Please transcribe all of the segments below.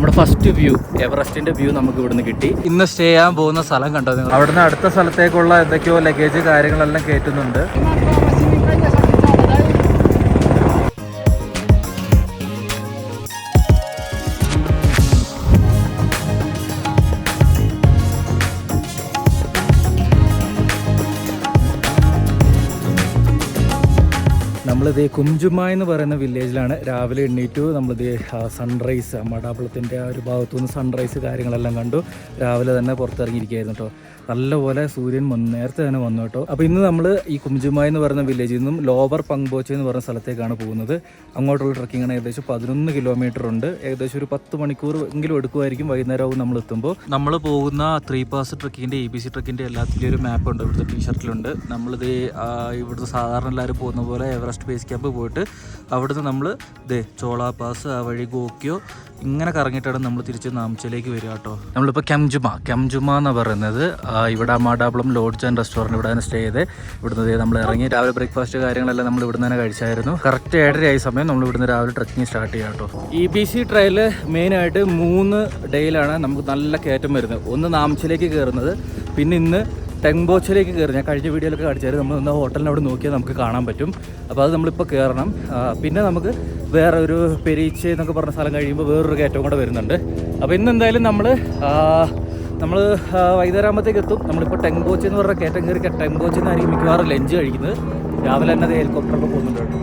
നമ്മുടെ first view എവറസ്റ്റിന്റെ view നമുക്ക് ഇവിടുന്ന് കിട്ടി. ഇന്ന് സ്റ്റേ ചെയ്യാൻ പോകുന്ന സ്ഥലം കണ്ടോ നിങ്ങൾ? അവിടുന്ന് അടുത്ത സ്ഥലത്തേക്കുള്ള എന്തൊക്കെയോ ലഗേജ് കാര്യങ്ങളെല്ലാം കയറ്റുന്നുണ്ട്. നമ്മളിത് കുഞ്ചുമ എന്ന് പറയുന്ന വില്ലേജിലാണ് രാവിലെ എണ്ണീറ്റു നമ്മളിത് സൺറൈസ് മടാപ്പളത്തിന്റെ ആ ഒരു ഭാഗത്തു നിന്ന് സൺറൈസ് കാര്യങ്ങളെല്ലാം കണ്ടു. രാവിലെ തന്നെ പുറത്തിറങ്ങിയിരിക്കുകയായിരുന്നു കേട്ടോ നല്ലപോലെ സൂര്യൻ നേരത്തെ തന്നെ വന്നു കേട്ടോ. അപ്പോൾ ഇന്ന് നമ്മൾ ഈ കുംജുമ എന്ന് പറയുന്ന വില്ലേജിൽ നിന്നും ലോവർ പങ്ബോച്ച എന്ന് പറയുന്ന സ്ഥലത്തേക്കാണ് പോകുന്നത്. അങ്ങോട്ടുള്ള ട്രക്കിംഗ് ആണ് ഏകദേശം പതിനൊന്ന് കിലോമീറ്റർ ഉണ്ട്. ഏകദേശം ഒരു പത്ത് മണിക്കൂർ എങ്കിലും എടുക്കുമായിരിക്കും വൈകുന്നേരമാവും നമ്മൾ എത്തുമ്പോൾ. നമ്മൾ പോകുന്ന ത്രീ പാസ് ട്രക്കിന്റെ ഇ ബി സി ട്രക്കിന്റെ എല്ലാത്തിന്റെ ഒരു മാപ്പ് ഉണ്ട്. ഇവിടുത്തെ ടീഷർട്ടിലുണ്ട് നമ്മളിത് ആ, ഇവിടുത്തെ സാധാരണ എല്ലാവരും പോകുന്ന പോലെ എവറസ്റ്റ് ബേസ് ക്യാമ്പ് പോയിട്ട് അവിടുന്ന് നമ്മൾ ഇത് ചോള പാസ് ആ വഴി ഗോക്കിയോ ഇങ്ങനെ കറങ്ങിയിട്ടാണ് നമ്മൾ തിരിച്ച് നാംചയിലേക്ക് വരിക കേട്ടോ. നമ്മളിപ്പോൾ കെംജുമ. കെംജുമ എന്ന് പറയുന്നത് ഇവിടെ മാടാപ്പളം ലോഡ്ജ് ആൻഡ് റെസ്റ്റോറന്റ് ഇവിടെ തന്നെ സ്റ്റേ ചെയ്ത് ഇവിടുന്ന് നമ്മൾ ഇറങ്ങി രാവിലെ ബ്രേക്ക്ഫാസ്റ്റ് കാര്യങ്ങളെല്ലാം നമ്മൾ ഇവിടുന്ന് തന്നെ കഴിച്ചായിരുന്നു. കറക്റ്റ് ഏഴരയായ സമയം. നമ്മൾ ഇവിടുന്ന് രാവിലെ ട്രക്കിങ് സ്റ്റാർട്ട് ചെയ്യാം കേട്ടോ. ഇ ബി സി ട്രയൽ മെയിനായിട്ട് മൂന്ന് ഡേയിലാണ് നമുക്ക് നല്ല കയറ്റം വരുന്നത്. ഒന്ന് നാംചിലേക്ക് കയറുന്നത് പിന്നെ ഇന്ന് ടെങ്ബോച്ചിലേക്ക് കയറി ഞാൻ കഴിഞ്ഞ വീഡിയോയിലൊക്കെ കാണിച്ചായിരുന്നു. നമ്മൾ ഒന്ന് ഹോട്ടലിനോട് നോക്കിയാൽ നമുക്ക് കാണാൻ പറ്റും. അപ്പോൾ അത് നമ്മളിപ്പോൾ കയറണം പിന്നെ നമുക്ക് വേറെ ഒരു പെരീച്ച് എന്നൊക്കെ പറഞ്ഞ സ്ഥലം കഴിയുമ്പോൾ വേറൊരു കയറ്റവും കൂടെ വരുന്നുണ്ട്. അപ്പോൾ ഇന്ന് എന്തായാലും നമ്മൾ നമ്മൾ വൈകുന്നേരം ആകുമ്പോഴത്തേക്ക് എത്തും. നമ്മളിപ്പോൾ ടെങ്കോച്ച് എന്ന് പറഞ്ഞ കയറ്റം കയറി ടെങ്ബോച്ചിൽ നിന്നായിരിക്കും മിക്കവാറും ലഞ്ച് കഴിക്കുന്നത്. രാവിലെ തന്നെ അത് ഹെലികോപ്റ്ററൊക്കെ പോകുന്നുണ്ട് കേട്ടോ.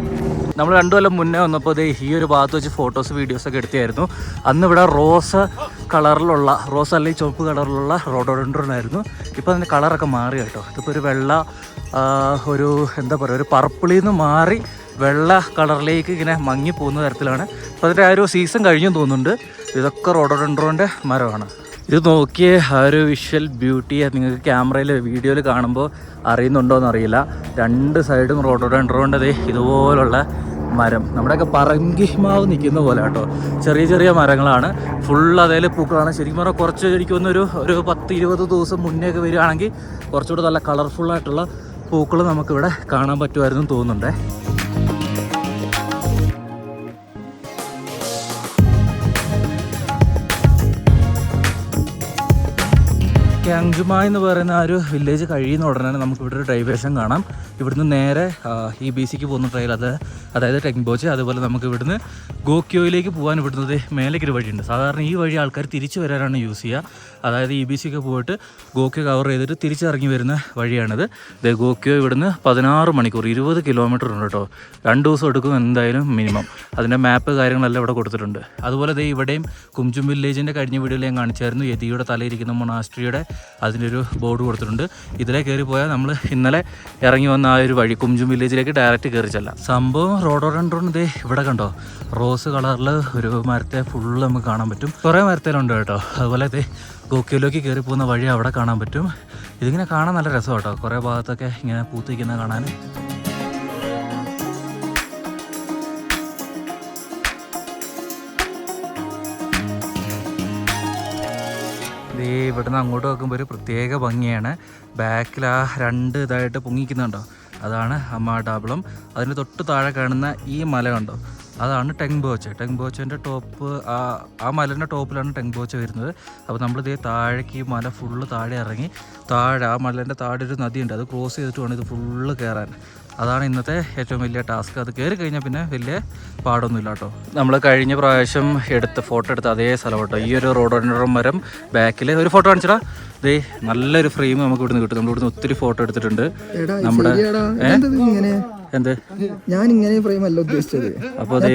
നമ്മൾ രണ്ടു കൊല്ലം മുന്നേ വന്നപ്പോൾ ദേ ഈ ഒരു ഭാഗത്ത് വെച്ച് ഫോട്ടോസ് വീഡിയോസ് ഒക്കെ എടുത്തായിരുന്നു അന്ന് ഇവിടെ റോസ് കളറിലുള്ള റോസ് അല്ലെങ്കിൽ ചുവപ്പ് കളറിലുള്ള റോഡോഡൻഡ്രോൺ ആയിരുന്നു. ഇപ്പോൾ അതിന്റെ കളറൊക്കെ മാറി കേട്ടോ. ഇതിപ്പോൾ ഒരു വെള്ള ഒരു എന്താ പറയുക ഒരു പർപ്പിളിൽ നിന്ന് മാറി വെള്ള കളറിലേക്ക് ഇങ്ങനെ മങ്ങി പോകുന്ന തരത്തിലാണ്. അപ്പോൾ അതിന്റെ ആ ഒരു സീസൺ കഴിഞ്ഞു തോന്നുന്നുണ്ട്. ഇതൊക്കെ റോഡോഡൻഡ്രോന്റെ മരമാണ്. ഇത് നോക്കിയേ ആ ഒരു വിഷ്വൽ ബ്യൂട്ടി നിങ്ങൾക്ക് ക്യാമറയിൽ വീഡിയോയിൽ കാണുമ്പോൾ അറിയുന്നുണ്ടോ എന്നറിയില്ല രണ്ട് സൈഡും റോഡോടെ ദേ ഇതുപോലുള്ള മരം. നമ്മുടെയൊക്കെ പറങ്കിമാവ് നിൽക്കുന്ന പോലെ കേട്ടോ. ചെറിയ ചെറിയ മരങ്ങളാണ്. ഫുൾ അതേൽ പൂക്കളാണ്. ശരിക്കും പറഞ്ഞാൽ കുറച്ച് എനിക്കൊന്ന് ഒരു ഒരു പത്ത് ഇരുപത് ദിവസം മുന്നേ ഒക്കെ വരികയാണെങ്കിൽ കുറച്ചുകൂടെ നല്ല കളർഫുള്ളായിട്ടുള്ള പൂക്കൾ നമുക്കിവിടെ കാണാൻ പറ്റുമായിരുന്നു തോന്നുന്നുണ്ടേ. ക്യാങ്ജുമ എന്ന് പറയുന്ന ആ ഒരു വില്ലേജ് കഴിയുന്ന ഉടനെ നമുക്ക് ഇവിടെ ഒരു ഡൈവേഷൻ കാണാം. ഇവിടുന്ന് നേരെ ഇ ബി സിക്ക് പോകുന്ന ട്രെയിൽ അത് അതായത് ടെക്ബോച്ച് അതുപോലെ നമുക്ക് ഇവിടുന്ന് ഗോക്യോയിലേക്ക് പോകാൻ ഇവിടുന്ന് മേലേക്കൊരു വഴിയുണ്ട്. സാധാരണ ഈ വഴി ആൾക്കാർ തിരിച്ചു വരാനാണ് യൂസ് ചെയ്യുക. അതായത് ഇ ബി സിക്ക് പോയിട്ട് ഗോക്യോ കവർ ചെയ്തിട്ട് തിരിച്ചിറങ്ങി വരുന്ന വഴിയാണിത്. ഇത് ഗോക്യോ ഇവിടുന്ന് പതിനാറ് മണിക്കൂർ ഇരുപത് കിലോമീറ്റർ ഉണ്ട് കേട്ടോ. രണ്ട് ദിവസം എടുക്കും എന്തായാലും മിനിമം അതിന്റെ മാപ്പ് കാര്യങ്ങളെല്ലാം ഇവിടെ കൊടുത്തിട്ടുണ്ട്. അതുപോലെ ദേ ഇവിടെയും കുംജും വില്ലേജിന്റെ കഴിഞ്ഞ വീഡിയോയിൽ ഞാൻ കാണിച്ചായിരുന്നു. യതിയുടെ തലയിരിക്കുന്ന മൊണാസ്ട്രിയുടെ അതിന്റെ ഒരു ബോർഡ് കൊടുത്തിട്ടുണ്ട്. ഇതിലെ കയറി പോയാൽ നമ്മൾ ഇന്നലെ ഇറങ്ങി വന്ന ആ ഒരു വഴി കുംജും വില്ലേജിലേക്ക് ഡയറക്റ്റ് കയറി ചെല്ലാം. സംഭവം റോഡോറൻഡ്രോൺ ദേ ഇവിടെ കണ്ടോ? റോസ് കളറിൽ ഒരു മരത്തെ ഫുള്ള് നമുക്ക് കാണാൻ പറ്റും. കുറേ മരത്തേലുണ്ട് കേട്ടോ. അതുപോലെ ദേ ഗോക്യയിലേക്ക് കയറി പോകുന്ന വഴി അവിടെ കാണാൻ പറ്റും. ഇതിങ്ങനെ കാണാൻ നല്ല രസം കേട്ടോ കുറേ ഭാഗത്തൊക്കെ ഇങ്ങനെ പൂത്തിരിക്കുന്ന കാണാൻ. ദേ ഇവിടുന്ന് അങ്ങോട്ട് നോക്കുമ്പോൾ ഒരു പ്രത്യേക ഭംഗിയാണ്. ബാക്കിൽ ആ രണ്ട് ഇതായിട്ട് പൊങ്ങിക്കുന്നുണ്ടോ? അതാണ് അമ്മാടാബിളം അതിന് തൊട്ട് താഴെ കാണുന്ന ഈ മല കണ്ടോ? അതാണ് ടെങ് ബോച്ച് ടെങ് ബോച്ചിന്റെ ടോപ്പ് ആ ആ മലേന്റെ ടോപ്പിലാണ് ടെങ്ബോച്ച വരുന്നത്. അപ്പോൾ നമ്മൾ ഇതേ താഴേക്ക് ഈ മല ഫുള്ള് താഴെ ഇറങ്ങി താഴെ ആ മലേന്റെ താഴെ ഒരു നദിയുണ്ട്. അത് ക്രോസ് ചെയ്തിട്ട് വേണം ഇത് ഫുള്ള് കയറാൻ അതാണ് ഇന്നത്തെ ഏറ്റവും വലിയ ടാസ്ക്. അത് കയറി കഴിഞ്ഞാൽ പിന്നെ വലിയ പാടൊന്നുമില്ല കേട്ടോ. നമ്മൾ കഴിഞ്ഞ പ്രാവശ്യം എടുത്ത ഫോട്ടോ എടുത്ത അതേ സ്ഥലം കേട്ടോ. ഈ ഒരു റോഡ് മരം ബാക്കിൽ ഒരു ഫോട്ടോ കാണിച്ചടാ. ദേ നല്ലൊരു ഫ്രെയിം നമുക്ക് ഇവിടുന്ന് കിട്ടും. നമ്മൾ ഇവിടുന്ന് ഒത്തിരി ഫോട്ടോ എടുത്തിട്ടുണ്ട്. നമ്മുടെ? എന്ത്? ഞാൻ ഇങ്ങനെ ഫ്രെയിം അല്ല ഉദ്ദേശിച്ചത്. അപ്പോൾ ദേ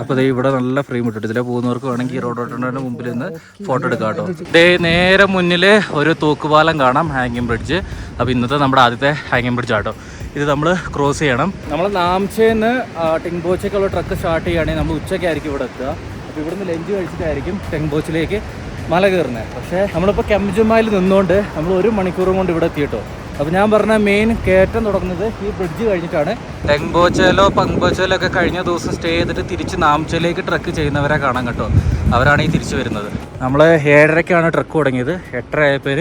അപ്പോൾ ദേ ഇവിടെ നല്ല ഫ്രെയിം ഇട്ടിട്ട് ഇതിലെ പോകുന്നവർക്ക് വേണമെങ്കിൽ ഈ റോഡോട്ടറിന്റെ മുമ്പിൽ നിന്ന് ഫോട്ടോ എടുക്കാം കേട്ടോ. ദേ നേരെ മുന്നിൽ ഒരു തൂക്കുപാലം കാണാം ഹാങ്ങിങ് ബ്രിഡ്ജ് അപ്പോൾ ഇന്നത്തെ നമ്മുടെ ആദ്യത്തെ ഹാങ്ങിങ് ബ്രിഡ്ജ് ആട്ടോ ഇത് നമ്മൾ ക്രോസ് ചെയ്യണം. നമ്മൾ നാംചേന്ന് ടെങ്ബോച്ചേക്കുള്ള ട്രക്ക് സ്റ്റാർട്ട് ചെയ്യുകയാണെങ്കിൽ നമ്മൾ ഉച്ചയ്ക്കായിരിക്കും ഇവിടെ എത്തുക. അപ്പോൾ ഇവിടുന്ന് ലഞ്ച് കഴിച്ചിട്ടായിരിക്കും ടെങ്ബോച്ചിലേക്ക് മല കയറുന്നത് പക്ഷേ നമ്മളിപ്പോൾ കെംജുമായിൽ നിന്നുകൊണ്ട് നമ്മൾ ഒരു മണിക്കൂറും കൊണ്ട് ഇവിടെ എത്തിയിട്ടോ. അപ്പോൾ ഞാൻ പറഞ്ഞ മെയിൻ കയറ്റം തുടങ്ങുന്നത് ഈ ബ്രിഡ്ജ് കഴിഞ്ഞിട്ടാണ്. ടെങ്ബോച്ചയിലോ പങ്ബോച്ചയിലോ ഒക്കെ കഴിഞ്ഞ ദിവസം സ്റ്റേ ചെയ്തിട്ട് തിരിച്ച് നാംചയിലേക്ക് ട്രക്ക് ചെയ്യുന്നവരെ കാണാൻ കേട്ടോ. അവരാണ് ഈ തിരിച്ചു വരുന്നത്. നമ്മൾ ഏഴരയ്ക്കാണ് ട്രക്ക് തുടങ്ങിയത്. എട്ടര ആയപ്പോൾ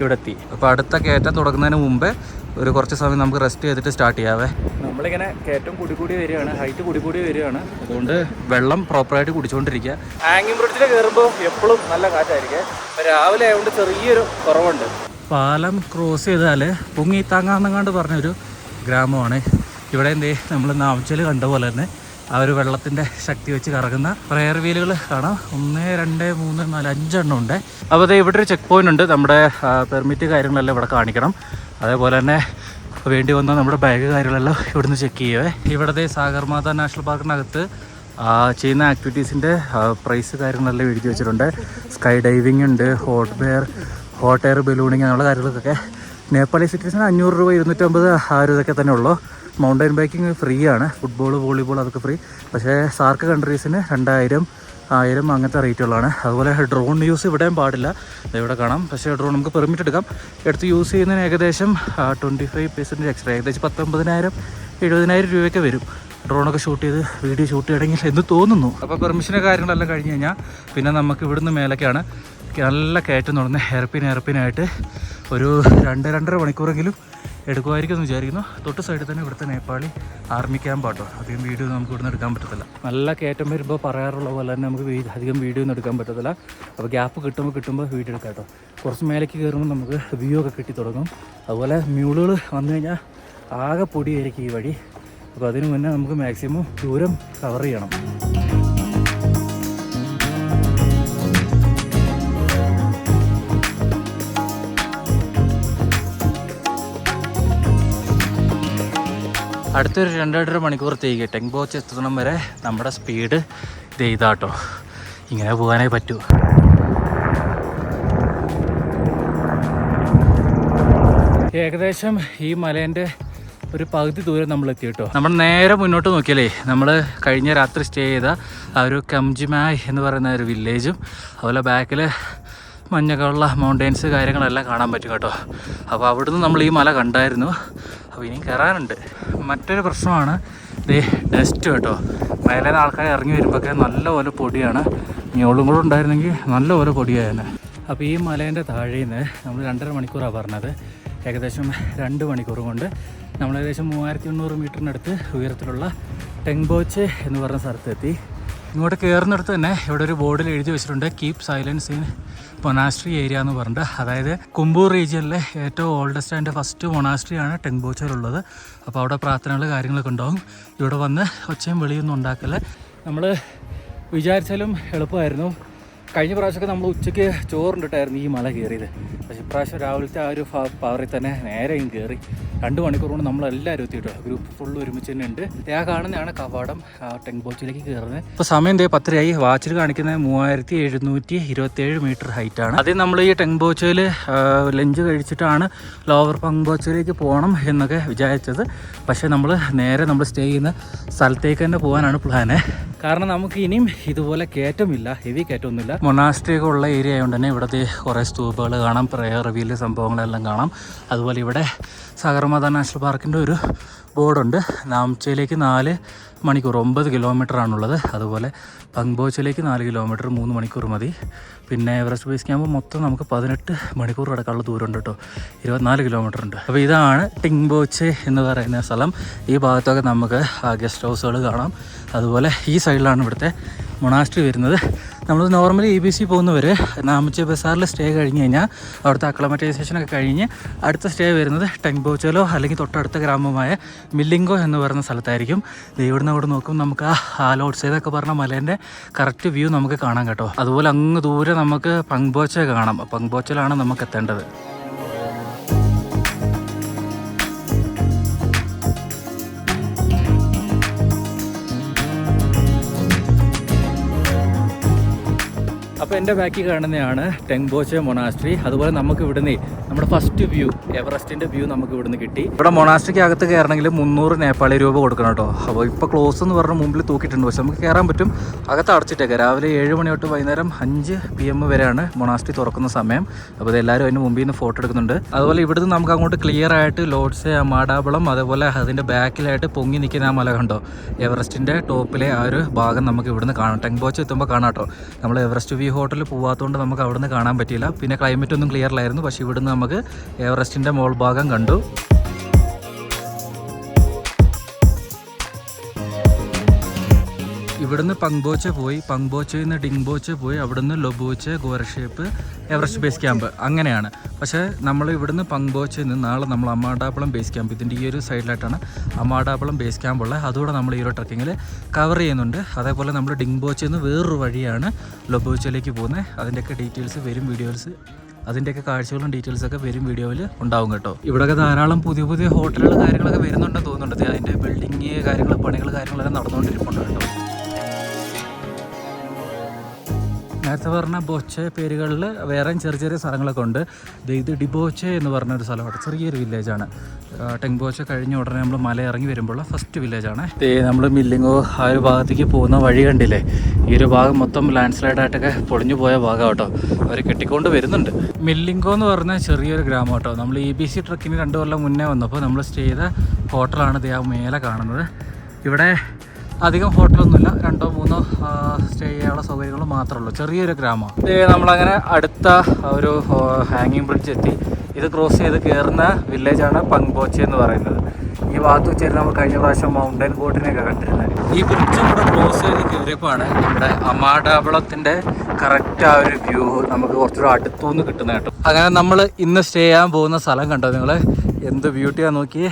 ഇവിടെ എത്തി. അപ്പോൾ അടുത്ത കയറ്റം തുടങ്ങുന്നതിന് മുമ്പേ ഒരു കുറച്ച് സമയം നമുക്ക് റെസ്റ്റ് ചെയ്തിട്ട് സ്റ്റാർട്ട് ചെയ്യാവേ. നമ്മളിങ്ങനെ കയറ്റം കൂടി കൂടി വരികയാണ് ഹൈറ്റ് കൂടി കൂടി വരികയാണ്. അതുകൊണ്ട് വെള്ളം പ്രോപ്പറായിട്ട് കുടിച്ചുകൊണ്ടിരിക്കുക ഹാങ്ങിങ് ബ്രിഡ്ജിൽ കയറുമ്പോൾ എപ്പോഴും നല്ല കാറ്റായിരിക്കും. രാവിലെ ആയതുകൊണ്ട് ചെറിയൊരു കുറവുണ്ട്. പാലം ക്രോസ് ചെയ്താൽ പൊങ്ങി താങ്ങാന്നങ്ങാണ്ട് പറഞ്ഞൊരു ഗ്രാമമാണ്. ഇവിടെ എന്തേ നമ്മൾ നാമച്ചൽ കണ്ട പോലെ തന്നെ ആ ഒരു വെള്ളത്തിന്റെ ശക്തി വെച്ച് കറങ്ങുന്ന പ്രയർ വീലുകൾ കാണാം. ഒന്ന് രണ്ട് മൂന്ന് നാല് അഞ്ചെണ്ണം ഉണ്ട്. അപ്പോൾ ദേ ഇവിടെ ഒരു ചെക്ക് പോയിന്റ് ഉണ്ട്. നമ്മുടെ പെർമിറ്റ് കാര്യങ്ങളെല്ലാം ഇവിടെ കാണിക്കണം. അതേപോലെ തന്നെ വേണ്ടി വന്ന നമ്മുടെ ബാഗ് കാര്യങ്ങളെല്ലാം ഇവിടുന്ന് ചെക്ക് ചെയ്യുവേ. ഇവിടുത്തെ സാഗർമാത നാഷണൽ പാർക്കിനകത്ത് ചെയ്യുന്ന ആക്ടിവിറ്റീസിന്റെ പ്രൈസ് കാര്യങ്ങളെല്ലാം എഴുതി വെച്ചിട്ടുണ്ട്. സ്കൈ ഡൈവിംഗ് ഉണ്ട് hot bear hot air ballooning അങ്ങനെയുള്ള കാര്യങ്ങൾക്കൊക്കെ. നേപ്പാളി സിറ്റീസിന് അഞ്ഞൂറ് രൂപ ഇരുന്നൂറ്റമ്പത് ആ ഒരു ഇതൊക്കെ തന്നെ ഉള്ളൂ. മൗണ്ടൻ ബൈക്കിംഗ് ഫ്രീ ആണ്. ഫുട്ബോൾ വോളിബോൾ അതൊക്കെ ഫ്രീ പക്ഷേ സാർക്ക് കൺട്രീസിന് രണ്ടായിരം ആയിരം അങ്ങനത്തെ റേറ്റുകളാണ് അതുപോലെ ഡ്രോൺ യൂസ് ഇവിടെയും പാടില്ല. ഇവിടെ കാണാം. പക്ഷേ ഡ്രോൺ നമുക്ക് പെർമിറ്റ് എടുക്കാം. എടുത്ത് യൂസ് ചെയ്യുന്നതിന് ഏകദേശം ട്വന്റി ഫൈവ് പെർസെന്റേജ് എക്സ്ട്രാ ഏകദേശം പത്തൊമ്പതിനായിരം എഴുപതിനായിരം രൂപയൊക്കെ വരും. ഡ്രോണൊക്കെ ഷൂട്ട് ചെയ്ത് വീഡിയോ ഷൂട്ട് ചെയ്യണമെങ്കിൽ എന്ന് തോന്നുന്നു. അപ്പോൾ പെർമിഷന്റെ കാര്യങ്ങളെല്ലാം കഴിഞ്ഞ് കഴിഞ്ഞാൽ പിന്നെ നമുക്ക് ഇവിടുന്ന് മേലേക്കാണ് നല്ല കയറ്റം തുടർന്ന് ഹെയർപിൻ ഹെയർപിനായിട്ട് ഒരു രണ്ട് രണ്ടര മണിക്കൂറെങ്കിലും എടുക്കുമായിരിക്കും എന്ന് വിചാരിക്കുന്നു. തൊട്ട് സൈഡിൽ തന്നെ ഇവിടുത്തെ നേപ്പാളി ആർമി ക്യാമ്പ് ആട്ടോ. അധികം വീഡിയോ നമുക്ക് ഇവിടുന്ന് എടുക്കാൻ പറ്റത്തില്ല. നല്ല കയറ്റം വരുമ്പോൾ പറയാറുള്ള പോലെ തന്നെ നമുക്ക് അധികം വീഡിയോ ഒന്നും എടുക്കാൻ പറ്റത്തില്ല. അപ്പോൾ ഗ്യാപ്പ് കിട്ടുമ്പോൾ കിട്ടുമ്പോൾ വീഡിയോ എടുക്കാം കേട്ടോ. കുറച്ച് മേലേക്ക് കയറുമ്പോൾ നമുക്ക് വ്യൂ ഒക്കെ കിട്ടി തുടങ്ങും. അതുപോലെ മ്യൂളുകൾ വന്നു കഴിഞ്ഞാൽ ആകെ പൊടിയായിരിക്കും ഈ വഴി. അപ്പോൾ അതിന് മുന്നേ നമുക്ക് മാക്സിമം ദൂരം കവർ ചെയ്യണം. അടുത്തൊരു രണ്ടര മണിക്കൂറത്തേക്ക് ടെങ് ബോച്ച് എത്തണം വരെ നമ്മുടെ സ്പീഡ് ചെയ്താട്ടോ ഇങ്ങനെ പോകാനേ പറ്റൂ. ഏകദേശം ഈ മലേന്റെ ഒരു പകുതി ദൂരം നമ്മൾ എത്തി കേട്ടോ. നമ്മൾ നേരെ മുന്നോട്ട് നോക്കിയാലേ നമ്മൾ കഴിഞ്ഞ രാത്രി സ്റ്റേ ചെയ്ത ആ ഒരു കംജിമായ് എന്ന് പറയുന്ന ഒരു വില്ലേജും അതുപോലെ ബാക്കിൽ മഞ്ഞൊക്കെയുള്ള മൗണ്ടെയ്ൻസ് കാര്യങ്ങളെല്ലാം കാണാൻ പറ്റും കേട്ടോ. അപ്പോൾ അവിടുന്ന് നമ്മൾ ഈ മല കണ്ടായിരുന്നു. അപ്പോൾ ഇനിയും കയറാനുണ്ട് മറ്റൊരു പ്രശ്നമാണ് ദേ ഡസ്റ്റ് കേട്ടോ. മേലെ ആൾക്കാർ ഇറങ്ങി വരുമ്പോഴൊക്കെ നല്ലപോലെ പൊടിയാണ്. ഞോളും കൂടെ ഉണ്ടായിരുന്നെങ്കിൽ നല്ലപോലെ പൊടിയായിരുന്നു. അപ്പോൾ ഈ മലേന്റെ താഴേന്ന് നമ്മൾ രണ്ടര മണിക്കൂറാണ് പറഞ്ഞത്. ഏകദേശം രണ്ട് മണിക്കൂർ കൊണ്ട് നമ്മൾ ഏകദേശം മൂവായിരത്തി എണ്ണൂറ് മീറ്ററിനടുത്ത് ഉയരത്തിലുള്ള ടെങ്ബോച്ച് എന്ന് പറഞ്ഞ സ്ഥലത്തെത്തി. ഇങ്ങോട്ട് കയറുന്നിടത്ത് തന്നെ ഇവിടെ ഒരു ബോർഡിൽ എഴുതി വെച്ചിട്ടുണ്ട് keep silence in monastery area എന്ന് പറഞ്ഞിട്ട് അതായത് കുമ്പൂർ റീജിയനിലെ ഏറ്റവും ഓൾഡസ്റ്റ് ആൻഡ് ഫസ്റ്റ് മൊനാസ്ട്രി ആണ് ടെങ്ബോച്ചയിലുള്ളത് അപ്പോൾ അവിടെ പ്രാർത്ഥനകൾ കാര്യങ്ങളൊക്കെ ഉണ്ടാവും. ഇവിടെ വന്ന് ഒച്ചയും വെളിയൊന്നും ഉണ്ടാക്കൽ നമ്മൾ വിചാരിച്ചാലും എളുപ്പമായിരുന്നു. കഴിഞ്ഞ പ്രാവശ്യമൊക്കെ നമ്മൾ ഉച്ചയ്ക്ക് ചോറുണ്ടിട്ടായിരുന്നു ഈ മല കയറിയത്. പക്ഷേ ഇപ്രാവശ്യം രാവിലത്തെ ആ ഒരു പവറിൽ തന്നെ നേരെ ഇങ്ങ് കയറി. രണ്ട് മണിക്കൂർ കൊണ്ട് നമ്മളെല്ലാവരും എത്തിയിട്ടോ ഗ്രൂപ്പ് ഫുൾ ഒരുമിച്ച് തന്നെ ഉണ്ട്. ആ കാണുന്നതാണ് കവാടം ടെങ്ബോച്ചിലേക്ക് കയറുന്നത്. ഇപ്പോൾ സമയം ദേ പത്തരയായി. വാച്ചിൽ കാണിക്കുന്നത് മൂവായിരത്തി എഴുന്നൂറ്റി ഇരുപത്തേഴ് മീറ്റർ ഹൈറ്റ് ആണ്. ആദ്യം നമ്മൾ ഈ ടെങ്ബോച്ചയിൽ ലഞ്ച് കഴിച്ചിട്ടാണ് ലോവർ പങ്ബോച്ചയിലേക്ക് പോകണം എന്നൊക്കെ വിചാരിച്ചത്. പക്ഷേ നമ്മൾ നേരെ നമ്മൾ സ്റ്റേ ചെയ്യുന്ന സ്ഥലത്തേക്ക് തന്നെ പോകാനാണ് പ്ലാന് കാരണം നമുക്ക് ഇനിയും ഇതുപോലെ കയറ്റമില്ല ഹെവി കയറ്റമൊന്നുമില്ല. മൊണാസ്ട്രി ഒക്കെ ഉള്ള ഏരിയ ആയതുകൊണ്ട് തന്നെ ഇവിടുത്തെ കുറേ സ്തൂപ്പുകൾ കാണാം പ്രയർ റിവ്യൂൽ സംഭവങ്ങളെല്ലാം കാണാം. അതുപോലെ ഇവിടെ സാഗർമാത നാഷണൽ പാർക്കിന്റെ ഒരു ബോർഡുണ്ട്. നാംചയിലേക്ക് നാല് മണിക്കൂർ ഒമ്പത് ആണുള്ളത് അതുപോലെ പങ്ബോച്ചിലേക്ക് നാല് കിലോമീറ്റർ മൂന്ന് മണിക്കൂർ മതി. പിന്നെ എവറസ്റ്റ് ബേസ് ക്യാമ്പ് മൊത്തം നമുക്ക് പതിനെട്ട് മണിക്കൂർ കിടക്കാനുള്ള ദൂരമുണ്ട് കേട്ടോ. ഇരുപത്തിനാല് കിലോമീറ്റർ ഉണ്ട് അപ്പോൾ ഇതാണ് ടിങ്ബോച്ച് എന്ന് പറയുന്ന സ്ഥലം. ഈ ഭാഗത്തൊക്കെ നമുക്ക് ഗസ്റ്റ് ഹൗസുകൾ കാണാം. അതുപോലെ ഈ സൈഡിലാണ് ഇവിടുത്തെ മൊണാസ്ട്രി വരുന്നത്. നമ്മൾ നോർമലി ഇ ബി സി പോകുന്നവർ നാമച്ചി ബസാറിൽ സ്റ്റേ കഴിഞ്ഞ് കഴിഞ്ഞാൽ അവിടുത്തെ അക്ലമറ്റൈസേഷനൊക്കെ കഴിഞ്ഞ് അടുത്ത സ്റ്റേ വരുന്നത് ടെങ്ബോച്ചലോ അല്ലെങ്കിൽ തൊട്ടടുത്ത ഗ്രാമമായ മില്ലിങ്കോ എന്ന് പറയുന്ന സ്ഥലത്തായിരിക്കും. ഇവിടുന്ന് അവിടെ നോക്കും നമുക്ക് ആ ലോഡ് സൈഡൊക്കെ പറഞ്ഞ മലേന്റെ കറക്റ്റ് വ്യൂ നമുക്ക് കാണാം കേട്ടോ. അതുപോലെ അങ്ങ് ദൂരെ നമുക്ക് പങ്ബോച്ച കാണാം. പങ്ബോച്ചലാണ് നമുക്ക് എത്തേണ്ടത്. അപ്പോൾ എന്റെ ബാക്കിൽ കാണുന്നതാണ് ടെങ്ബോച്ചെ മൊണാസ്ട്രി. അതുപോലെ നമുക്ക് ഇവിടുന്ന് നമ്മുടെ ഫസ്റ്റ് വ്യൂ എവറസ്റ്റിന്റെ വ്യൂ നമുക്ക് ഇവിടുന്ന് കിട്ടി. ഇവിടെ മൊണാസ്ട്രിക്ക് അകത്ത് കയറണമെങ്കിൽ മുന്നൂറ് നേപ്പാളി രൂപ കൊടുക്കണം കേട്ടോ. അപ്പോൾ ഇപ്പോൾ ക്ലോസ് എന്ന് പറഞ്ഞ മുമ്പിൽ തൂക്കിയിട്ടുണ്ട്. പക്ഷെ നമുക്ക് കയറാൻ പറ്റും. അകത്ത് അടച്ചിട്ടേക്കാം. രാവിലെ ഏഴ് മണി തൊട്ട് വൈകുന്നേരം അഞ്ച് പി എം വരെയാണ് മൊണാസ്ട്രി തുറക്കുന്ന സമയം. അപ്പോൾ ഇതെല്ലാവരും അതിന്റെ മുമ്പിൽ നിന്ന് ഫോട്ടോ എടുക്കുന്നുണ്ട്. അതുപോലെ ഇവിടുന്ന് നമുക്ക് അങ്ങോട്ട് ക്ലിയർ ആയിട്ട് ലോഡ്സ് മാടാബളം അതേപോലെ അതിന്റെ ബാക്കിലായിട്ട് പൊങ്ങി നിൽക്കുന്ന ആ മല കണ്ടോ? എവറസ്റ്റിന്റെ ടോപ്പിലെ ആ ഒരു ഭാഗം നമുക്ക് ഇവിടുന്ന് കാണാം. ടെങ്ബോച്ച് എത്തുമ്പോൾ കാണാം കേട്ടോ. നമ്മൾ എവറസ്റ്റ് വ്യൂ ഹോട്ടലിൽ പോകാത്തതുകൊണ്ട് നമുക്ക് അവിടുന്ന് കാണാൻ പറ്റിയില്ല. പിന്നെ ക്ലൈമറ്റ് ഒന്നും ക്ലിയർ അല്ലായിരുന്നു പക്ഷേ ഇവിടുന്ന് നമുക്ക് എവറസ്റ്റിന്റെ മോൾ ഭാഗം കണ്ടു. ഇവിടുന്ന് പങ്ബോച്ച പോയി പങ്ബോച്ചയിൽ നിന്ന് ഡിങ്ബോച്ച പോയി അവിടുന്ന് Lobuche Gorakshep Everest base camp അങ്ങനെയാണ്. പക്ഷേ നമ്മൾ ഇവിടുന്ന് പങ്ബോച്ചയിൽ നിന്ന് നാളെ നമ്മൾ അമ്മാടാപ്പളം ബേസ് ക്യാമ്പ് ഇതിന്റെ ഈ ഒരു സൈഡിലായിട്ടാണ് അമ്മാടാപ്പളം ബേസ് ക്യാമ്പ് ഉള്ളത്. അതുകൂടെ നമ്മൾ ഈ ഒരു ട്രക്കിങ്ങിൽ കവർ ചെയ്യുന്നുണ്ട്. അതേപോലെ നമ്മൾ ഡിങ്ബോച്ചയിൽ നിന്ന് വേറൊരു വഴിയാണ് ലൊബോച്ചയിലേക്ക് പോകുന്നത്. അതിന്റെയൊക്കെ ഡീറ്റെയിൽസ് വരും വീഡിയോസ് അതിന്റെയൊക്കെ കാഴ്ചകളും ഡീറ്റെയിൽസൊക്കെ വരും വീഡിയോയിൽ ഉണ്ടാവും കേട്ടോ. ഇവിടെയൊക്കെ ധാരാളം പുതിയ പുതിയ ഹോട്ടലുകൾ കാര്യങ്ങളൊക്കെ വരുന്നുണ്ടെന്ന് തോന്നുന്നുണ്ട്. അതിന്റെ ബിൽഡിങ് കാര്യങ്ങൾ പണികൾ കാര്യങ്ങളെല്ലാം നടന്നുകൊണ്ടിരിക്കുന്നുണ്ട് കേട്ടോ. നേരത്തെ പറഞ്ഞ ബോച്ചെ പേരുകളിൽ വേറെയും ചെറിയ ചെറിയ സ്ഥലങ്ങളൊക്കെ ഉണ്ട്. ഇത് ഡിബോച്ചെ എന്ന് പറഞ്ഞ ഒരു സ്ഥലമാണ്. ചെറിയൊരു വില്ലേജാണ്. ടെങ്ബോച്ച കഴിഞ്ഞ ഉടനെ നമ്മൾ മല ഇറങ്ങി വരുമ്പോൾ ഫസ്റ്റ് വില്ലേജാണ് നമ്മൾ മില്ലിങ്ങോ ആ ഒരു ഭാഗത്തേക്ക് പോകുന്ന വഴി കണ്ടില്ലേ? ഈ ഒരു ഭാഗം മൊത്തം ലാൻഡ് സ്ലൈഡ് ആയിട്ടൊക്കെ പൊളിഞ്ഞു പോയ ഭാഗം കേട്ടോ അവർ കെട്ടിക്കൊണ്ട് വരുന്നുണ്ട്. മില്ലിങ്കോ എന്ന് പറഞ്ഞ ചെറിയൊരു ഗ്രാമം കേട്ടോ നമ്മൾ ഇ ബി സി ട്രക്കിന് രണ്ട് കൊല്ലം മുന്നേ വന്നപ്പോൾ നമ്മൾ സ്റ്റേ ചെയ്ത ഹോട്ടലാണ് ഇത് ആ മേലെ കാണുന്നത്. ഇവിടെ അധികം ഹോട്ടലൊന്നുമില്ല. രണ്ടോ മൂന്നോ സ്റ്റേ ചെയ്യാനുള്ള സൗകര്യങ്ങൾ മാത്രമേ ഉള്ളൂ. ചെറിയൊരു ഗ്രാമമാണ് നമ്മളങ്ങനെ അടുത്ത ഒരു ഹാങ്ങിങ് ബ്രിഡ്ജ് എത്തി. ഇത് ക്രോസ് ചെയ്ത് കയറുന്ന വില്ലേജാണ് പങ്ബോച്ചെ എന്ന് പറയുന്നത്. ഈ ഭാഗത്ത് വെച്ചാൽ നമ്മൾ കഴിഞ്ഞ പ്രാവശ്യം മൗണ്ടൻ ബോട്ടിനെയൊക്കെ കണ്ടിരുന്നത് ഈ ബ്രിഡ്ജ് കൂടെ ക്രോസ് ചെയ്ത് കയറിയപ്പോഴാണ് നമ്മുടെ അമാടാവളത്തിന്റെ കറക്റ്റ് ആ ഒരു വ്യൂ നമുക്ക് കുറച്ചുകൂടെ അടുത്തുനിന്ന് കിട്ടുന്നത് കേട്ടോ. അങ്ങനെ നമ്മൾ ഇന്ന് സ്റ്റേ ചെയ്യാൻ പോകുന്ന സ്ഥലം കണ്ടോ നിങ്ങൾ എന്ത് ബ്യൂട്ടിയാണ് നോക്കി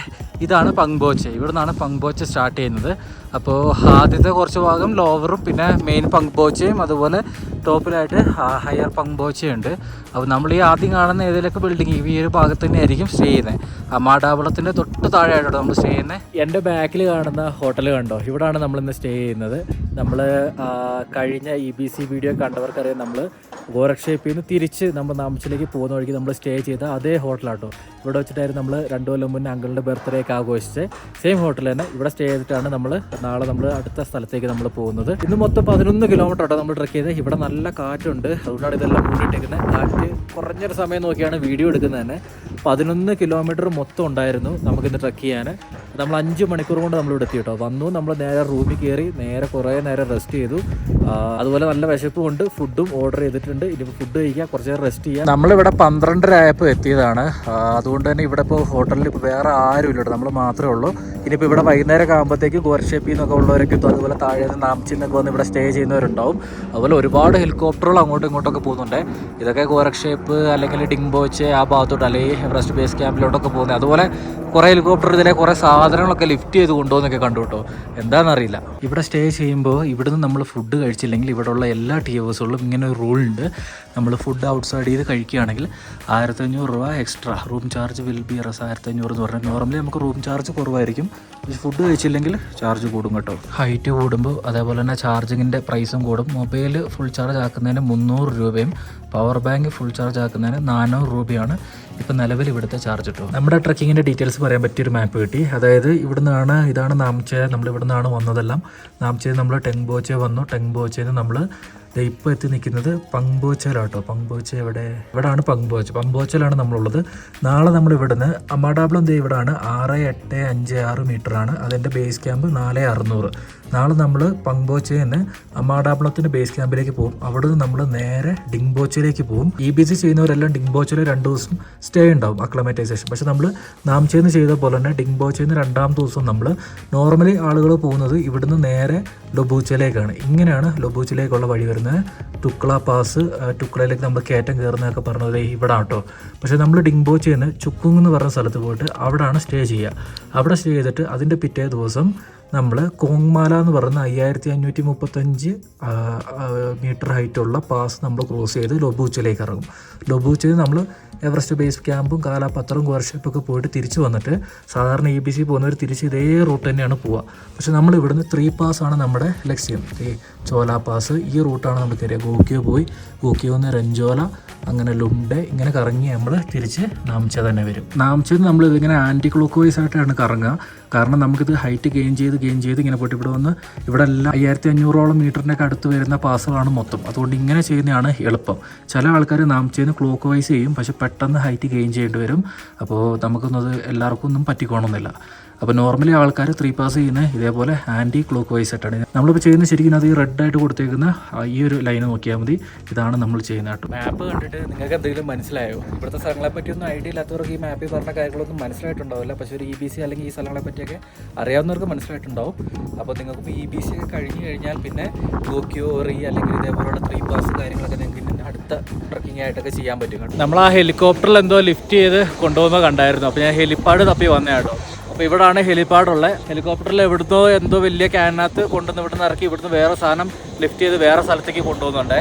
ഇതാണ് പങ്ബോച്ച ഇവിടെ നിന്നാണ് സ്റ്റാർട്ട് ചെയ്യുന്നത്. അപ്പോൾ ആദ്യത്തെ കുറച്ച് ഭാഗം ലോവറും പിന്നെ മെയിൻ പങ്ക് പോച്ചയും അതുപോലെ ടോപ്പിലായിട്ട് ഹയർ പങ്ബോച്ചയുണ്ട് അപ്പോൾ നമ്മൾ ഈ ആദ്യം കാണുന്ന ഏതെങ്കിലുമൊക്കെ ബിൽഡിംഗ് ഈ ഒരു ഭാഗത്ത് തന്നെ ആയിരിക്കും സ്റ്റേ ചെയ്യുന്നത് അമാഡാവളത്തിന്റെ തൊട്ട് താഴെയായിട്ടോ നമ്മൾ സ്റ്റേ ചെയ്യുന്നത് എന്റെ ബാക്കിൽ കാണുന്ന ഹോട്ടൽ കണ്ടോ? ഇവിടാണ് നമ്മൾ ഇന്ന് സ്റ്റേ ചെയ്യുന്നത്. നമ്മൾ കഴിഞ്ഞ ഇ ബി സി വീഡിയോ കണ്ടവർക്കറിയാം നമ്മൾ ഗോരക്ഷേപ്പിൽ നിന്ന് തിരിച്ച് നമ്മൾ നാമച്ചിലേക്ക് പോകുന്ന വഴിക്ക് നമ്മൾ സ്റ്റേ ചെയ്ത അതേ ഹോട്ടലാട്ടോ ഇവിടെ വെച്ചിട്ടായിരുന്നു നമ്മൾ രണ്ടു കൊല്ലം മുന്നേ അങ്കിളിന്റെ ബർത്ത്ഡേ ഒക്കെ ആഘോഷിച്ച് സെയിം ഹോട്ടൽ തന്നെ. ഇവിടെ സ്റ്റേ ചെയ്തിട്ടാണ് നമ്മൾ നാളെ നമ്മൾ അടുത്ത സ്ഥലത്തേക്ക് നമ്മൾ പോകുന്നത്. ഇന്ന് മൊത്തം പതിനൊന്ന് കിലോമീറ്റർ ആട്ടോ നമ്മൾ ട്രക്ക് ചെയ്ത് ഇവിടെ നല്ല കാറ്റുണ്ട്. അതുകൊണ്ടാണ് ഇതെല്ലാം മൂടിയിട്ടേക്കുന്നത് കാറ്റ് കുറഞ്ഞൊരു സമയം നോക്കിയാണ് വീഡിയോ എടുക്കുന്നത് തന്നെ. പതിനൊന്ന് കിലോമീറ്റർ മൊത്തം ഉണ്ടായിരുന്നു നമുക്കിന്ന് ട്രക്ക് ചെയ്യാൻ നമ്മൾ അഞ്ച് മണിക്കൂർ കൊണ്ട് നമ്മൾ ഇവിടെ എത്തി കേട്ടോ. വന്നു നമ്മൾ നേരെ റൂമിൽ കയറി നേരെ കുറേ നേരം റെസ്റ്റ് ചെയ്തു. അതുപോലെ നല്ല വിശപ്പ് കൊണ്ട് ഫുഡും ഓർഡർ ചെയ്തിട്ടുണ്ട്. ഇനിയിപ്പോൾ ഫുഡ് കഴിക്കുക കുറച്ച് നേരം റെസ്റ്റ് ചെയ്യുക നമ്മളിവിടെ പന്ത്രണ്ടര ആയപ്പോൾ എത്തിയതാണ്. അതുകൊണ്ട് തന്നെ ഇവിടെ ഇപ്പോൾ ഹോട്ടലിൽ ഇപ്പോൾ വേറെ ആരും ഇല്ല നമ്മൾ മാത്രമേ ഉള്ളൂ. ഇനിയിപ്പോൾ ഇവിടെ വൈകുന്നേരം ആകുമ്പോഴത്തേക്ക് ഗോരഷേപ്പിൽ നിന്നൊക്കെ ഉള്ളവരൊക്കെ എത്തും. അതുപോലെ താഴെ നിന്ന് നാംചിന്നൊക്കെ വന്ന് ഇവിടെ സ്റ്റേ ചെയ്യുന്നവരുണ്ടാവും. അതുപോലെ ഒരുപാട് ഹെലികോപ്റ്ററുകൾ അങ്ങോട്ടും ഇങ്ങോട്ടൊക്കെ പോകുന്നുണ്ട്. ഇതൊക്കെ ഗോരക്ഷേപ്പ് അല്ലെങ്കിൽ ഡിംബോച്ച് ആ ഭാഗത്തോട്ട് അല്ലെങ്കിൽ എവറസ്റ്റ് ബേസ് ക്യാമ്പിലോട്ടൊക്കെ പോകുന്നത്. അതുപോലെ കുറേ ഹെലികോപ്റ്റർ ഇതിലെ കുറേ സാധനങ്ങളൊക്കെ ലിഫ്റ്റ് ചെയ്ത് കൊണ്ടുപോകുന്നൊക്കെ കണ്ടു കേട്ടോ. എന്താണെന്നറിയില്ല. ഇവിടെ സ്റ്റേ ചെയ്യുമ്പോൾ ഇവിടുന്ന് നമ്മൾ ഫുഡ് കഴിച്ചില്ലെങ്കിൽ ഇവിടെയുള്ള എല്ലാ ടി ഇങ്ങനെ ഒരു റൂൾ ഉണ്ട്. നമ്മൾ ഫുഡ് ഔട്ട്സൈഡ് ചെയ്ത് കഴിക്കുകയാണെങ്കിൽ ആയിരത്തഞ്ഞൂറ് രൂപ extra room charge will be Rs ആയിരത്തഞ്ഞൂറ് എന്ന് പറഞ്ഞാൽ നോർമലി നമുക്ക് റൂം ചാർജ് കുറവായിരിക്കും. ഫുഡ് കഴിച്ചില്ലെങ്കിൽ ചാർജ് കൂടും കേട്ടോ. ഹൈറ്റ് കൂടുമ്പോൾ അതേപോലെ തന്നെ ചാർജിങ്ങിന്റെ പ്രൈസും കൂടും. മൊബൈൽ ഫുൾ ചാർജ് ആക്കുന്നതിന് മുന്നൂറ് രൂപയും പവർ ബാങ്ക് ഫുൾ ചാർജ് ആക്കുന്നതിന് നാനൂറ് രൂപയാണ്. ഇപ്പം നിലവിൽ ഇവിടുത്തെ ചാർജ് കിട്ടും നമ്മുടെ ട്രക്കിങ്ങിന്റെ ഡീറ്റെയിൽസ് പറയാൻ പറ്റിയൊരു മാപ്പ് കിട്ടി. അതായത് ഇവിടുന്നാണ് ഇതാണ് നാംചെ നമ്മൾ ഇവിടുന്നാണ് വന്നതെല്ലാം. നാംചെ നമ്മൾ ടെങ് ബോച്ചേ വന്നു. ടെങ് ബോച്ചേന്ന് നമ്മൾ ഇപ്പോൾ എത്തി നിൽക്കുന്നത് പങ്ബോച്ചയിലാട്ടോ പങ്ബോച്ച എവിടെ? ഇവിടാണ് പങ്ബോച്ച പങ്ബോച്ചയിലാണ് നമ്മളുള്ളത്. നാളെ നമ്മൾ ഇവിടുന്ന് അമ്മാടാബ്ലം ദേ ഇവിടാണ്. ആറ് എട്ട് അഞ്ച് ആറ് മീറ്ററാണ് അതിന്റെ ബേസ് ക്യാമ്പ് നാല് അറുന്നൂറ്. നാളെ നമ്മൾ പങ്ബോച്ചയിൽ നിന്ന് അമ്മാടാബ്ലത്തിന്റെ ബേസ് ക്യാമ്പിലേക്ക് പോകും. അവിടെ നിന്ന് നമ്മൾ നേരെ ഡിങ്ബോച്ചയിലേക്ക് പോകും. ഇ ബി സി ചെയ്യുന്നവരെല്ലാം ഡിങ്ബോച്ചയിൽ രണ്ട് ദിവസം സ്റ്റേ ഉണ്ടാവും അക്ലമറ്റൈസേഷൻ പക്ഷെ നമ്മൾ നാംചേന്ന് ചെയ്ത പോലെ തന്നെ ഡിങ്ബോച്ചയിൽ രണ്ടാം ദിവസം നമ്മൾ നോർമലി ആളുകൾ പോകുന്നത് ഇവിടുന്ന് നേരെ ലൊബൂച്ചയിലേക്കാണ് ഇങ്ങനെയാണ് ലൊബൂച്ചയിലേക്കുള്ള വഴി വരുന്നത് ടുക്ല പാസ് ആ, ടുക്ലയിലേക്ക് നമ്മൾ കയറ്റം കയറുന്നതൊക്കെ പറഞ്ഞത് ഇവിടെ കേട്ടോ പക്ഷെ നമ്മൾ ഡിങ്ബോ ചെയ്യുന്ന ചുക്കുങ് എന്ന് പറഞ്ഞ സ്ഥലത്ത് പോയിട്ട് അവിടെയാണ് സ്റ്റേ ചെയ്യുക. അവിടെ സ്റ്റേ ചെയ്തിട്ട് അതിന്റെ പിറ്റേ ദിവസം നമ്മൾ കോങ്മാല എന്ന് പറയുന്ന അയ്യായിരത്തി അഞ്ഞൂറ്റി മുപ്പത്തഞ്ച് മീറ്റർ ഹൈറ്റുള്ള പാസ് നമ്മൾ ക്രോസ് ചെയ്ത് ലൊബൂച്ചിലേക്ക് ഇറങ്ങും. ലൊബൂച്ചിൽ നമ്മൾ എവറസ്റ്റ് ബേസ് ക്യാമ്പും കാലാപത്രവും വർഷപ്പൊക്കെ പോയിട്ട് തിരിച്ചു വന്നിട്ട് സാധാരണ ഇ ബി സി പോകുന്നവർ തിരിച്ച് ഇതേ റൂട്ട് തന്നെയാണ് പോവുക. പക്ഷേ നമ്മൾ ഇവിടുന്ന് ത്രീ പാസ് ആണ് നമ്മുടെ ലക്ഷ്യം. ഈ ചോല പാസ് ഈ റൂട്ടാണ് നമ്മൾ കയറിയത്. ഗോക്കിയോ പോയി. ഗോക്കിയോ നിന്ന് രഞ്ജോല അങ്ങനെ ലുണ്ട് ഇങ്ങനെ കറങ്ങി നമ്മൾ തിരിച്ച് നാംച തന്നെ വരും. നാംചയിൽ നമ്മൾ ഇതിങ്ങനെ ആന്റി ക്ലോക്ക് വൈസ് ആയിട്ടാണ് കറങ്ങുക. കാരണം നമുക്കിത് ഹൈറ്റ് ഗെയിൻ ചെയ്ത് ഗെയിൻ ചെയ്ത് ഇങ്ങനെ പോയിട്ട് ഇവിടെ വന്ന് ഇവിടെ എല്ലാം അയ്യായിരത്തി അഞ്ഞൂറോളം മീറ്ററിനൊക്കെ അടുത്ത് വരുന്ന പാസുകളാണ് മൊത്തം. അതുകൊണ്ട് ഇങ്ങനെ ചെയ്യുന്നതാണ് എളുപ്പം. ചില ആൾക്കാർ നാം ചെയ്യുന്ന ക്ലോക്ക് വൈസ് ചെയ്യും പക്ഷെ പെട്ടെന്ന് ഹൈറ്റ് ഗെയിൻ ചെയ്യേണ്ടി വരും. അപ്പോൾ നമുക്കൊന്നും അത് എല്ലാവർക്കും ഒന്നും പറ്റിക്കോണമെന്നില്ല അപ്പോൾ നോർമലി ആൾക്കാർ ത്രീ പാസ് ചെയ്യുന്ന ഇതേപോലെ ആന്റി ക്ലോക്ക് വൈസ് ആയിട്ടാണ്. നമ്മളിപ്പോൾ ചെയ്യുന്ന ശരിക്കും അത് ഈ റെഡ് ആയിട്ട് കൊടുത്തേക്കുന്ന ഈ ഒരു ലൈൻ നോക്കിയാൽ മതി. ഇതാണ് നമ്മൾ ചെയ്യുന്ന കേട്ടോ. മാപ്പ് കണ്ടിട്ട് നിങ്ങൾക്ക് എന്തെങ്കിലും മനസ്സിലായോ? ഇവിടുത്തെ സ്ഥലങ്ങളെ പറ്റിയൊന്നും ഐഡിയ ഇല്ലാത്തവർക്ക് ഈ മാപ്പിൽ പറഞ്ഞ കാര്യങ്ങളൊന്നും മനസ്സിലായിട്ടുണ്ടാവില്ല. പക്ഷേ ഒരു ഇ ബി സി അല്ലെങ്കിൽ ഈ സ്ഥലങ്ങളെ പറ്റിയൊക്കെ അറിയാവുന്നവർക്ക് മനസ്സിലായിട്ടുണ്ടാവും. അപ്പോൾ നിങ്ങൾക്ക് ഇ ബി സി ഒക്കെ കഴിഞ്ഞ് കഴിഞ്ഞാൽ പിന്നെ ടോക്കിയോ റീ അല്ലെങ്കിൽ ഇതേപോലുള്ള ത്രീ പാസ് കാര്യങ്ങളൊക്കെ നിങ്ങൾക്ക് അടുത്ത ട്രക്കിംഗ് ആയിട്ടൊക്കെ ചെയ്യാൻ പറ്റും നമ്മൾ ആ ഹെലികോപ്റ്ററിൽ എന്തോ ലിഫ്റ്റ് ചെയ്ത് കൊണ്ടുപോകുന്നത് കണ്ടായിരുന്നു. അപ്പോൾ ഞാൻ ഹെലിപ്പാഡ് തപ്പി വന്നേ കേട്ടോ. അപ്പോൾ ഇവിടാണ് ഹെലിപ്പാഡുള്ളത് ഹെലികോപ്റ്ററിൽ എവിടുന്നോ എന്തോ വലിയ ക്യാനകത്ത് കൊണ്ടുവന്ന് ഇവിടുന്ന് ഇറക്കി ഇവിടുന്ന് വേറെ സാധനം ലിഫ്റ്റ് ചെയ്ത് വേറെ സ്ഥലത്തേക്ക് കൊണ്ടുപോകുന്നുണ്ടേ.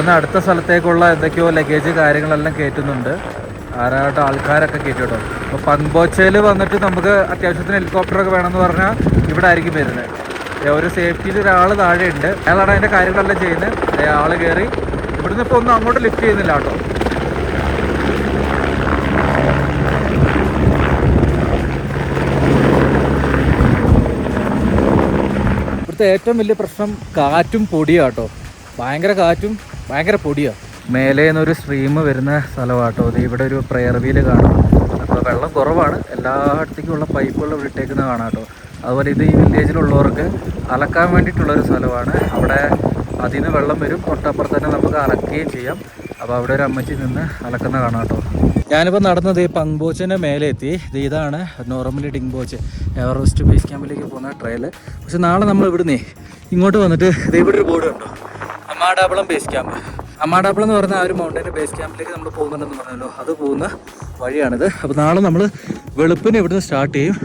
അവിടുന്ന് അടുത്ത സ്ഥലത്തേക്കുള്ള എന്തൊക്കെയോ ലഗേജ് കാര്യങ്ങളെല്ലാം കയറ്റുന്നുണ്ട്. ധാരാളം ആൾക്കാരൊക്കെ കയറ്റും അപ്പോൾ പങ്കോച്ചയിൽ വന്നിട്ട് നമുക്ക് അത്യാവശ്യത്തിന് ഹെലികോപ്റ്ററൊക്കെ വേണമെന്ന് പറഞ്ഞാൽ ഇവിടെ ആയിരിക്കും വരുന്നത് ഒരു സേഫ്റ്റിയിൽ ഒരാൾ താഴെ ഉണ്ട് അയാളാണ് അതിന്റെ കാര്യങ്ങളെല്ലാം ചെയ്യുന്നത്. ആൾ കയറി ഇവിടുന്ന് ഇപ്പോൾ ഒന്നും അങ്ങോട്ട് ലിഫ്റ്റ് ചെയ്യുന്നില്ല കേട്ടോ. ഇവിടുത്തെ ഏറ്റവും വലിയ പ്രശ്നം കാറ്റും പൊടിയാട്ടോ. ഭയങ്കര കാറ്റും ഭയങ്കര പൊടിയാ. മേലെ നിന്നൊരു സ്ട്രീം വരുന്ന സ്ഥലമാട്ടോ ഇത് ഇവിടെ ഒരു പ്രയർ വീൽ കാണാം. അപ്പോൾ വെള്ളം കുറവാണ്. എല്ലായിടത്തേക്കും ഉള്ള പൈപ്പുകൾ ഇവിടെ ഇട്ടേക്കുന്നത് കാണാം കേട്ടോ അതുപോലെ ഇത് ഈ വില്ലേജിലുള്ളവർക്ക് അലക്കാൻ വേണ്ടിയിട്ടുള്ളൊരു സ്ഥലമാണ്. അവിടെ അതിൽ നിന്ന് വെള്ളം വരും. തൊട്ടപ്പുറത്ത് തന്നെ നമുക്ക് അലക്കുകയും ചെയ്യാം. അപ്പോൾ അവിടെ ഒരു അമ്മച്ചി നിന്ന് അലക്കുന്ന കാണാം കേട്ടോ ഞാനിപ്പോൾ നടന്നത് ഈ പങ്ബോച്ചിന്റെ മേലെ എത്തി ഇത് ഇതാണ് നോർമലി ഡിങ്ബോച്ച് എവറസ്റ്റ് ബേസ് ക്യാമ്പിലേക്ക് പോകുന്ന ട്രെയിൽ പക്ഷെ നാളെ നമ്മൾ ഇവിടുന്നേ ഇങ്ങോട്ട് വന്നിട്ട് ഇത് ഇവിടെ ഒരു ബോർഡ് കണ്ടോ? അമ്മാടാപ്പളം ബേസ് ക്യാമ്പ് അമ്മാടാപ്പളം എന്ന് പറഞ്ഞ ആ ഒരു മൗണ്ടന്റെ ബേസ് ക്യാമ്പിലേക്ക് നമ്മൾ പോകുന്നുണ്ടെന്ന് പറഞ്ഞല്ലോ. അത് പോകുന്ന വഴിയാണിത്. അപ്പോൾ നാളെ നമ്മൾ വെളുപ്പിന് ഇവിടുന്ന് സ്റ്റാർട്ട് ചെയ്യും.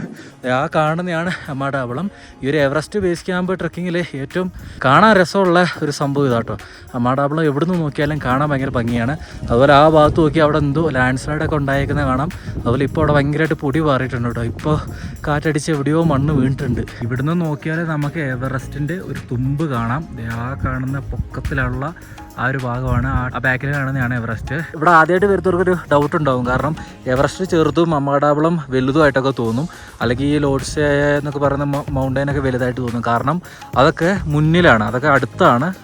ആ കാണുന്നതാണ് അമ്മാടാവളം ഈ ഒരു എവറസ്റ്റ് ബേസ് ക്യാമ്പ് ട്രക്കിങ്ങിലെ ഏറ്റവും കാണാൻ രസമുള്ള ഒരു സംഭവം ഇതാട്ടോ. അമ്മാടാവളം എവിടുന്ന് നോക്കിയാലും കാണാൻ ഭയങ്കര ഭംഗിയാണ്. അതുപോലെ ആ ഭാഗത്ത് നോക്കി അവിടെ എന്തോ ലാൻഡ് സ്ലൈഡൊക്കെ ഉണ്ടായിരിക്കുന്നത് കാണാം. അതുപോലെ ഇപ്പോൾ അവിടെ ഭയങ്കരമായിട്ട് പൊടി പാറിയിട്ടുണ്ട് കേട്ടോ. ഇപ്പോൾ കാറ്റടിച്ച് എവിടെയോ മണ്ണ് വീണിട്ടുണ്ട്. ഇവിടുന്ന് നോക്കിയാൽ നമുക്ക് എവറസ്റ്റിന്റെ ഒരു തുമ്പ് കാണാം. ആ കാണുന്ന പൊക്കത്തിലുള്ള ആ ഒരു ഭാഗമാണ്. ആ- ബാക്കിൽ കാണുന്നതാണ് എവറസ്റ്റ് ഇവിടെ ആദ്യമായിട്ട് വരുന്നവർക്കൊരു ഡൗട്ട് ഉണ്ടാവും. കാരണം എവറസ്റ്റ് ചെറുതും അമ്മാടാവളം വലുതുമായിട്ടൊക്കെ തോന്നും. അല്ലെങ്കിൽ ഈ ലോഡ്സ് എന്നൊക്കെ പറയുന്ന മൗണ്ടൈനൊക്കെ വലുതായിട്ട് തോന്നും. കാരണം അതൊക്കെ മുന്നിലാണ്. അതൊക്കെ അടുത്താണ്.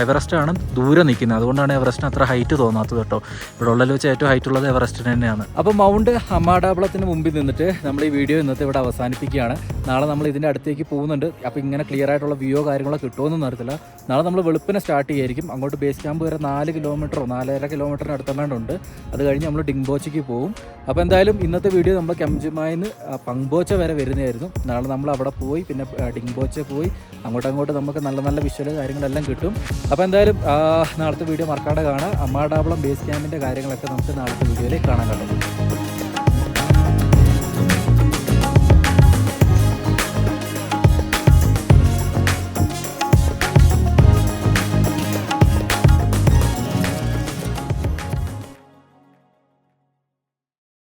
എവറസ്റ്റ് ആണ് ദൂരെ നിൽക്കുന്നത്. അതുകൊണ്ടാണ് എവറസ്റ്റിന് അത്ര ഹൈറ്റ് തോന്നാത്തത് കേട്ടോ. ഇവിടെ ഉള്ളതിൽ വെച്ച് ഏറ്റവും ഹൈറ്റ് ഉള്ളത് എവറസ്റ്റിന് തന്നെയാണ്. അപ്പോൾ മൗണ്ട് അമ്മാടാവളത്തിന് മുമ്പിൽ നിന്നിട്ട് നമ്മൾ ഈ വീഡിയോ ഇന്നത്തെ ഇവിടെ അവസാനിപ്പിക്കുകയാണ്. നാളെ നമ്മൾ ഇതിന്റെ അടുത്തേക്ക് പോകുന്നുണ്ട്. അപ്പോൾ ഇങ്ങനെ ക്ലിയർ ആയിട്ടുള്ള വ്യൂ കാര്യങ്ങളോ കിട്ടുമെന്നൊന്നും അറിയത്തില്ല. നാളെ നമ്മൾ വെളുപ്പിനെ സ്റ്റാർട്ട് ചെയ്യായിരിക്കും. അങ്ങോട്ട് ബേസ് ക്യാമ്പ് വരെ നാല് കിലോമീറ്ററോ നാലര കിലോമീറ്ററിന് അടുത്തങ്ങാണ്ടുണ്ട്. അത് കഴിഞ്ഞ് നമ്മൾ ഡിംബോച്ചയ്ക്ക് പോകും അപ്പോൾ എന്തായാലും ഇന്നത്തെ വീഡിയോ നമ്മൾ കെംജുമായിന്ന് പങ്ബോച്ച വരെ വരുന്നതായിരുന്നു. നാളെ നമ്മൾ അവിടെ പോയി പിന്നെ ഡിംബോച്ച പോയി അങ്ങോട്ട് അങ്ങോട്ട് നമുക്ക് നല്ല നല്ല വിഷ്വൽ കാര്യങ്ങളെല്ലാം കിട്ടും. അപ്പോൾ എന്തായാലും നാളത്തെ വീഡിയോ മറക്കാതെ കാണാം. അമ്മാടാവളം ബേസ് ക്യാമ്പിന്റെ കാര്യങ്ങളൊക്കെ നമുക്ക് നാളത്തെ വീഡിയോയിൽ കാണാൻ കണ്ടു.